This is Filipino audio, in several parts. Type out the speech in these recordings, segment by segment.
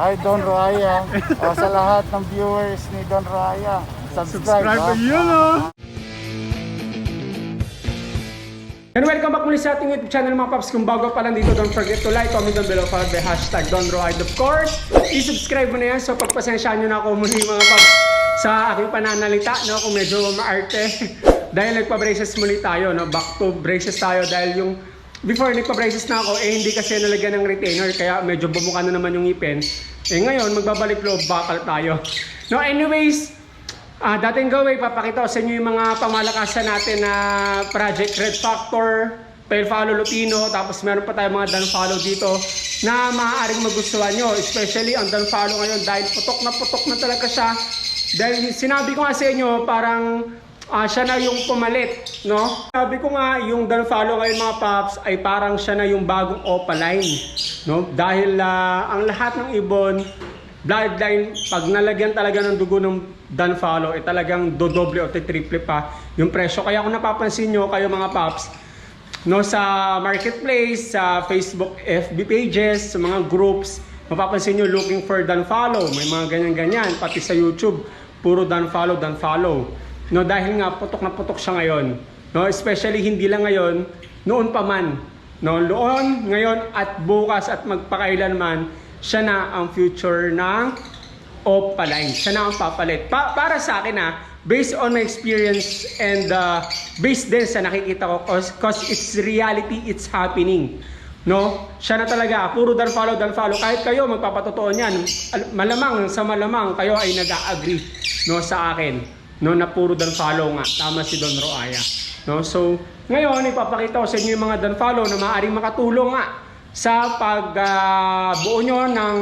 Hi Don Raya. o, sa lahat ng viewers ni Don Raya, subscribe. Subscribe to oh! And welcome back muli sa ating YouTube channel mga paps. Kung bago pa lang dito, don't forget to like, comment down below, follow by hashtag Don Roide. Of course, i-subscribe mo na yan. So pagpasensyaan nyo na ako muli mga paps sa aking pananalita, no? Kung medyo maarte. dahil nagpa-braces muli tayo, no? Back to braces tayo dahil yung before nagpa-braces na ako, eh hindi kasi nalagyan ng retainer kaya medyo bumuka na naman yung ngipin. Eh ngayon, magbabalik loob, bakal tayo. No, anyways, Ah, dating gawin, papakita ko sa inyo yung mga pamalakasan natin na Project Red Factor, Pale Follow Lupino, tapos meron pa tayong mga Dan Follow dito na maaaring magustuhan nyo. Especially ang Dan Follow ngayon dahil putok na putok na talaga siya. Dahil sinabi ko nga sa inyo, parang ah, siya na yung pumalit, no? Sabi ko nga, yung Dan Follow ngayon mga paps ay parang siya na yung bagong opaline, no? Dahil ah, ang lahat ng ibon, bloodline, pag nalagyan talaga ng dugo ng done follow, eh talagang dodoble o triple pa yung presyo. Kaya kung napapansin nyo, kayo mga paps, no, sa marketplace, sa Facebook, FB pages, sa mga groups, mapapansin nyo looking for done follow. May mga ganyan-ganyan, pati sa YouTube, puro done follow, done follow. No, dahil nga putok na putok siya ngayon. No, especially hindi lang ngayon, noon pa man. No, noon, ngayon at bukas at magpakailanman, siya na ang future ng Opaline. Siya na ang papalit. Pa- para sa akin ha, based on my experience and uh, based din sa nakikita ko cause, it's reality, it's happening. No? Siya na talaga, puro dan follow, dan follow. Kahit kayo magpapatotoo niyan, al- malamang sa malamang kayo ay nag-agree no sa akin. No na puro dan follow nga. Tama si Don Roaya. No? So, ngayon ipapakita ko sa inyo yung mga dan follow na maaaring makatulong nga sa pagbuo nyo ng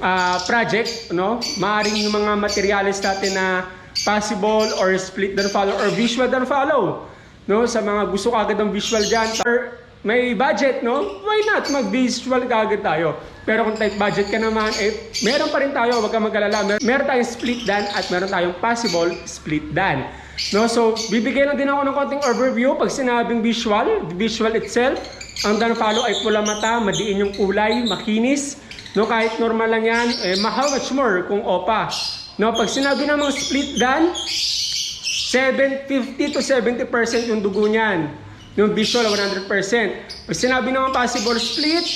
ah, project, no? Maaring yung mga materials natin na possible or split dan follow or visual dan follow, no? Sa mga gusto kagad ng visual diyan or may budget, no? Why not mag-visual kagad tayo? Pero kung tight budget ka naman, eh, meron pa rin tayo, wag kang mag-alala. Mer- meron tayong split dan at meron tayong possible split dan. No, so bibigyan lang din ako ng konting overview pag sinabing visual, visual itself. Ang dan follow ay pula mata, madiin yung kulay, makinis. No, kahit normal lang yan, eh, how much more kung opa. No, pag sinabi namang split dan, 750 to 70% yung dugo niyan. Yung visual, 100%. Pag sinabi naman possible split,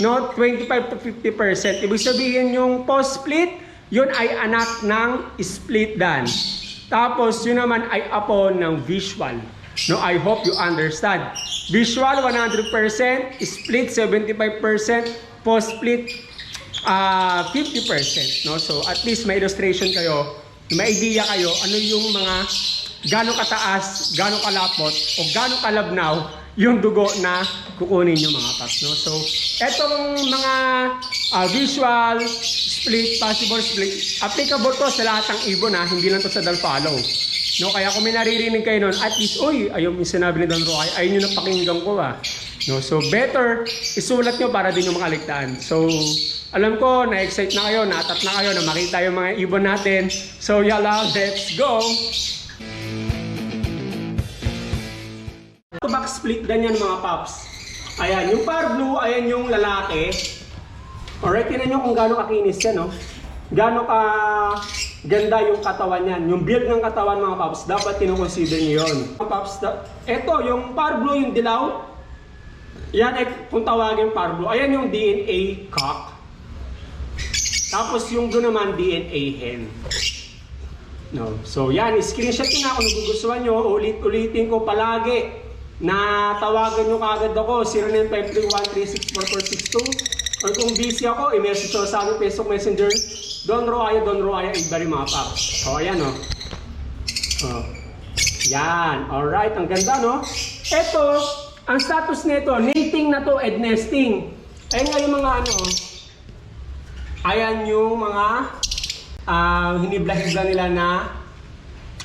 no, 25 to 50%. Ibig sabihin yung post-split, yun ay anak ng split dan. Tapos yun naman ay apo ng visual. No, I hope you understand. Visual 100%, split 75%, post-split ah 50%. No? So at least may illustration kayo, may idea kayo ano yung mga gano'ng kataas, gano'ng kalapot, o gano'ng kalabnaw yung dugo na kukunin nyo mga paps. No? So, etong mga ah, visual, split, possible split, applicable to sa lahat ng ibon ha, hindi lang to sa Dalfalo. No, kaya kung may naririnig kayo nun, at least, uy, ayun yung sinabi ni Don Roy, ayun yung napakinggan ko ah. No, so better isulat nyo para din yung makaligtaan. So, alam ko, na-excite na kayo, natat na kayo na makita yung mga ibon natin. So, yala, let's go! To back split ganyan mga paps. Ayan, yung par blue, ayan yung lalaki. Alright, tinan nyo kung gaano kakinis yan, no? Gaano ka ganda yung katawan yan. Yung build ng katawan mga paps, dapat kinoconsider nyo yun. Mga paps, eto, yung par blue, yung dilaw, yan ay kung tawagin par blue. Ayan yung DNA cock. Tapos yung doon naman DNA hen. No. So yan, screenshot nyo na kung nagugustuhan nyo. Ulit-ulitin ko palagi na tawagan nyo kagad ako 0953136442 or kung busy ako, i-message nyo sa aming Facebook Messenger Don Roaya, Don Roaya, Ibari mga paps. So ayan o. Oh. Yan. Alright. Ang ganda, no? Ito, ang status nito, nating na to, and nesting. Ayan nga yung mga ano, ayan yung mga ah hinibla-hibla nila na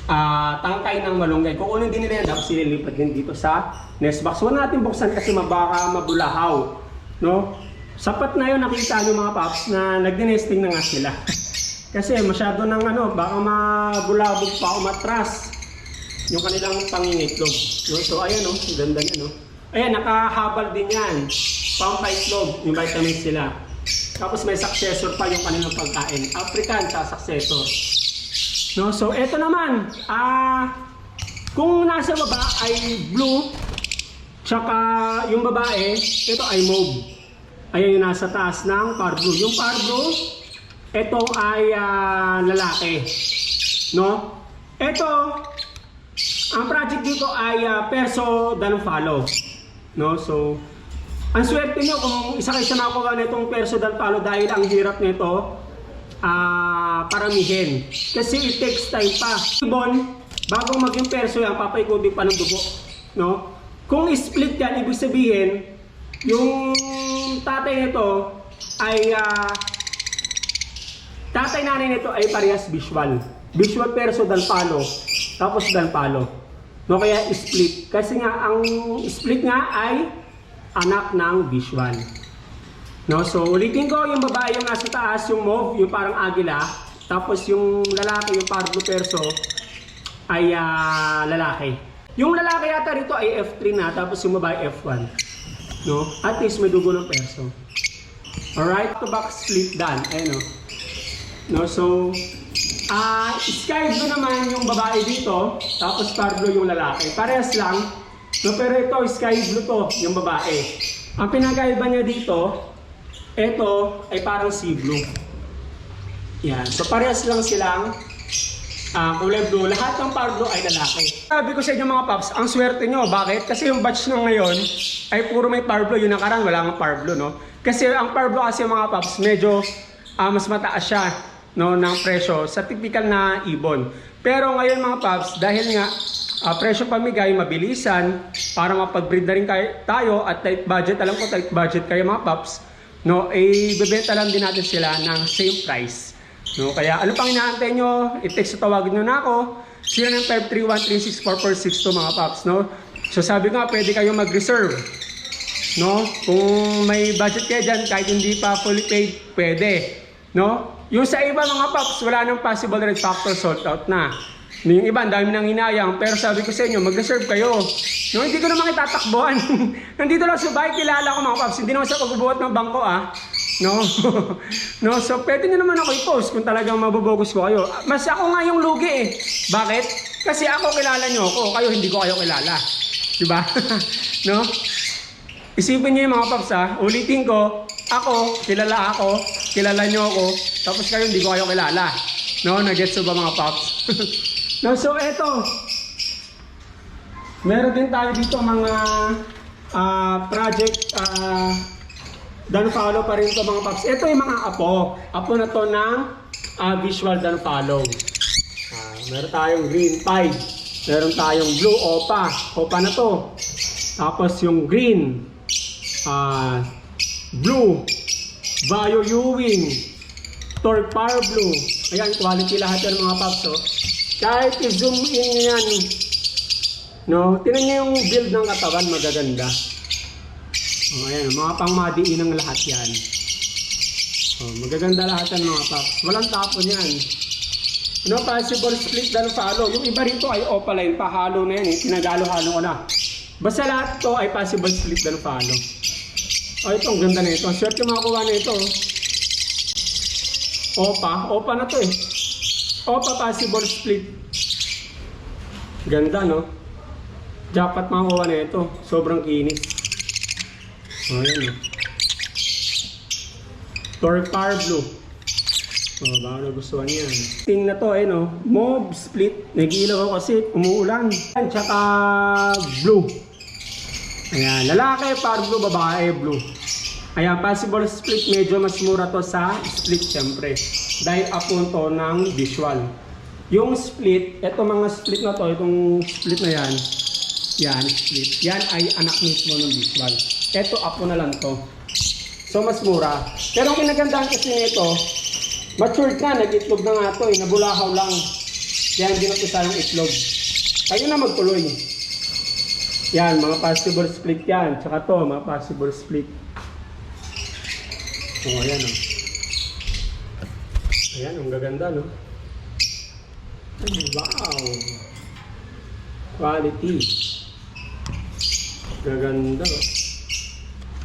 ah tangkay ng malunggay. Kukunin din nila yan, tapos sililipat din dito sa nest box. Huwag natin buksan kasi mabaka mabulahaw. No? Sapat na yun nakita nyo mga paps na nagdinesting na nga sila. kasi masyado ng ano, baka mabulabog pa o matras yung kanilang pangingitlog. No? So ayan oh, ganda niya no. Ayan, nakahabal din yan. Pampaitlog, yung vitamins sila. Tapos may successor pa yung kanilang pagkain. African ta successor. No, so eto naman, ah kung nasa baba ay blue, tsaka yung babae, ito ay mauve. Ayan yung nasa taas ng par. Yung par ito ay ah, lalaki. No? Ito, ang project dito ay ah, perso dan follow. No? So, ang swerte nyo kung isa kayo sa nakakuha na itong perso dan follow dahil ang hirap nito ah paramihin. Kasi it takes time pa. Ibon, bagong maging perso yan, papaikubig pa ng dugo. No? Kung split yan, ibig sabihin, yung tatay nito ay ah, tatay nanay nito ay parehas visual. Visual perso dan palo. Tapos dan palo. No kaya split. Kasi nga ang split nga ay anak ng visual. No, so ulitin ko yung babae yung nasa taas, yung mauve, yung parang agila. Tapos yung lalaki, yung pardo perso ay ah, lalaki. Yung lalaki yata rito ay F3 na, tapos yung babae F1. No? At least may dugo ng perso. Alright, to back split done. Ayun no. No, so ah sky blue naman yung babae dito, tapos blue yung lalaki. Parehas lang. No, pero ito sky blue to, yung babae. Ang pinagkaiba niya dito, ito ay parang sea blue. Yan. So parehas lang silang ah kulay blue. Lahat ng par blue ay lalaki. Sabi ko sa inyo mga paps, ang swerte nyo. Bakit? Kasi yung batch nyo ngayon ay puro may par blue. Yung nakaraan wala nga par blue, no? Kasi ang par blue kasi mga paps, medyo ah, mas mataas siya no, ng presyo sa typical na ibon. Pero ngayon mga paps, dahil nga ah, presyo pamigay, mabilisan, para mapag-breed na rin kayo, tayo at tight budget, alam ko tight budget kayo mga paps, no, eh, bebenta lang din natin sila ng same price. No, kaya ano pang inaantay nyo? I-text o tawagin nyo na ako. 0953136446 mga paps, no? So sabi nga, pwede kayo mag-reserve. No? Kung may budget kayo dyan, kahit hindi pa fully paid, pwede. No? Yung sa iba mga paps, wala nang possible red factor sold out na. Yung iba, ang dami nang hinayang. Pero sabi ko sa inyo, mag-reserve kayo. No, hindi ko naman itatakbuhan. Nandito lang sa bahay, kilala ko mga paps. Hindi naman sa pagbubuhat ng bangko ah. No? no, so pwede nyo naman ako i-post kung talagang mabobogus ko kayo. Mas ako nga yung lugi eh. Bakit? Kasi ako kilala nyo ako, kayo hindi ko kayo kilala. Diba? no? Isipin nyo yung mga paps ha. Ulitin ko, ako, kilala ako, kilala nyo ako, tapos kayo hindi ko kayo kilala. No? Nagets ba mga paps? no, so eto. Meron din tayo dito mga ah, project ah, dan follow pa rin to mga paps. Ito yung mga apo. Apo na to ng ah, visual dan follow. Ah, meron tayong green pied. Meron tayong blue opa. Opa na to. Tapos yung green. Ah, blue. Bio Ewing. Power Blue. Ayan, quality lahat yan mga paps. Oh. Kahit i-zoom in yan. No, tinan nyo yung build ng katawan, magaganda. Oh, ayan, mga pangmadiin ng lahat yan. Oh, magaganda lahat yan mga paps. Walang tapon yan. No, possible split dan follow. Yung iba rito ay opaline, pahalo na yan eh. Pinagalo-halo ko na. Basta lahat to ay possible split dan follow. Oh, ito, ang ganda na ito. Ang swerte makakuha na ito. Opa, opa na to eh. Opa possible split. Ganda no? Japat makakuha na ito. Sobrang kinis. O, oh, yan o. Power Blue. O, oh, baka nagustuhan yan. Ting na to, eh no? Mob split. Nag-iilaw ako kasi umuulan. Yan, Tsaka blue. Ayan, lalaki, power blue, babae, blue. Ayan, possible split, medyo mas mura to sa split syempre. Dahil upon to ng visual. Yung split, eto mga split na to, itong split na yan, yan, split. Yan ay anak mismo ng visual. Eto, apo na lang to. So, mas mura. Pero ang kinagandahan kasi nito, matured na, nag-itlog na nga to, eh, nabulahaw lang. Yan, hindi na to sayang itlog. Kayo na magtuloy. Yan, mga possible split yan. Tsaka to, mga possible split. Oh, ayan oh. Ayan, ang gaganda, no? Wow! Quality. Gaganda. oh.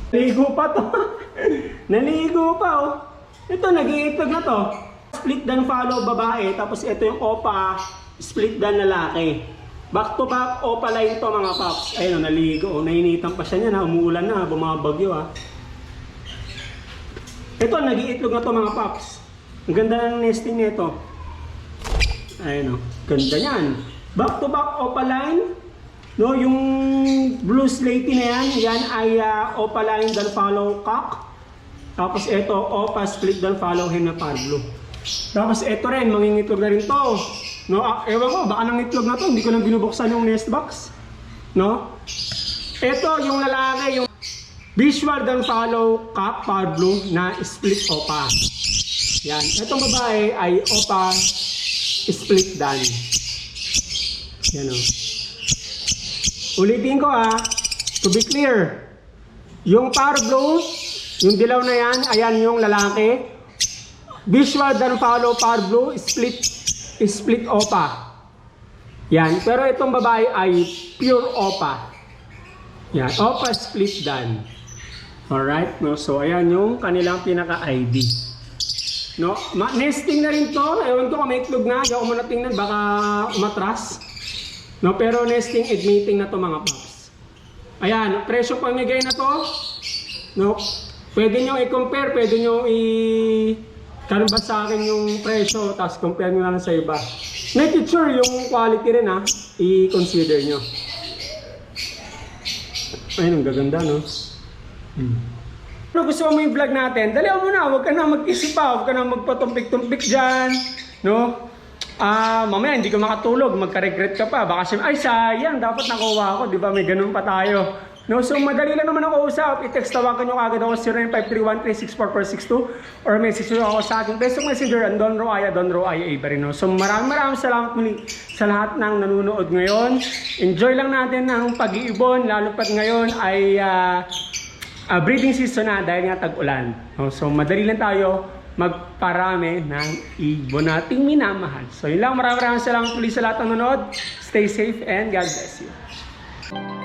Ligo pa to. Naligo pa oh. Ito, nag-iitlog na to. Split dan follow babae, tapos ito yung opa, split dan lalaki. Back to back, opa line to mga paps. Ayun, oh, naligo. Oh, nainitan pa siya niya na, umuulan na, bumabagyo ah. Ito, nag-iitlog na to mga paps. Ang ganda ng nesting nito. Ayun oh, ganda niyan. Back to back opaline. No, yung blue slaty na yan, yan ay uh, opaline dan follow cock. Tapos ito, opa split dan follow hen na parblo. Tapos ito rin, mangingitlog na rin to. No, ah, ewan ko, baka nang itlog na to, hindi ko lang binubuksan yung nest box. No? Ito, yung lalaki, yung visual dan follow cock parblo na split opa. Yan. Itong babae ay opa split dan. Yan o. Ulitin ko ah, to be clear. Yung power blue, yung dilaw na yan, ayan yung lalaki. Visual dan follow power blue, split, split opa. Yan. Pero itong babae ay pure opa. Yan. Opa split dan. Alright, no? So, ayan yung kanilang pinaka-ID. No, ma nesting na rin to. Ewan ko kung may itlog na. Hindi ako muna tingnan. Baka umatras. No, pero nesting and mating na to mga paps. Ayan, presyo pamigay na to. No, pwede nyo i-compare. Pwede nyo i... Kanban sa akin yung presyo. Tapos compare nyo na lang sa iba. Make it sure yung quality rin ha. I-consider nyo. Ayun, ang gaganda no. Hmm. Kung gusto mo yung vlog natin, dali mo na, huwag ka na mag-isip pa, huwag ka na magpatumpik-tumpik dyan, no? Ah, mamaya hindi ka makatulog, magka-regret ka pa. Baka siya, ay sayang, dapat nakuha ako, di ba? May ganun pa tayo. No, so madali lang naman ako usap. I-text tawagan nyo kagad ako 0953136442 or message nyo ako sa aking Facebook Messenger ang Don Roaya, Don Roaya Ibarino. So maraming maraming salamat muli sa lahat ng nanonood ngayon. Enjoy lang natin ang pag-iibon, lalo pat ngayon ay ah, Ah, breeding season na dahil nga tag-ulan. No? So madali lang tayo magparami ng ibon nating minamahal. So yun lang, maraming maraming salamat ulit sa lahat ng nanonood. Stay safe and God bless you.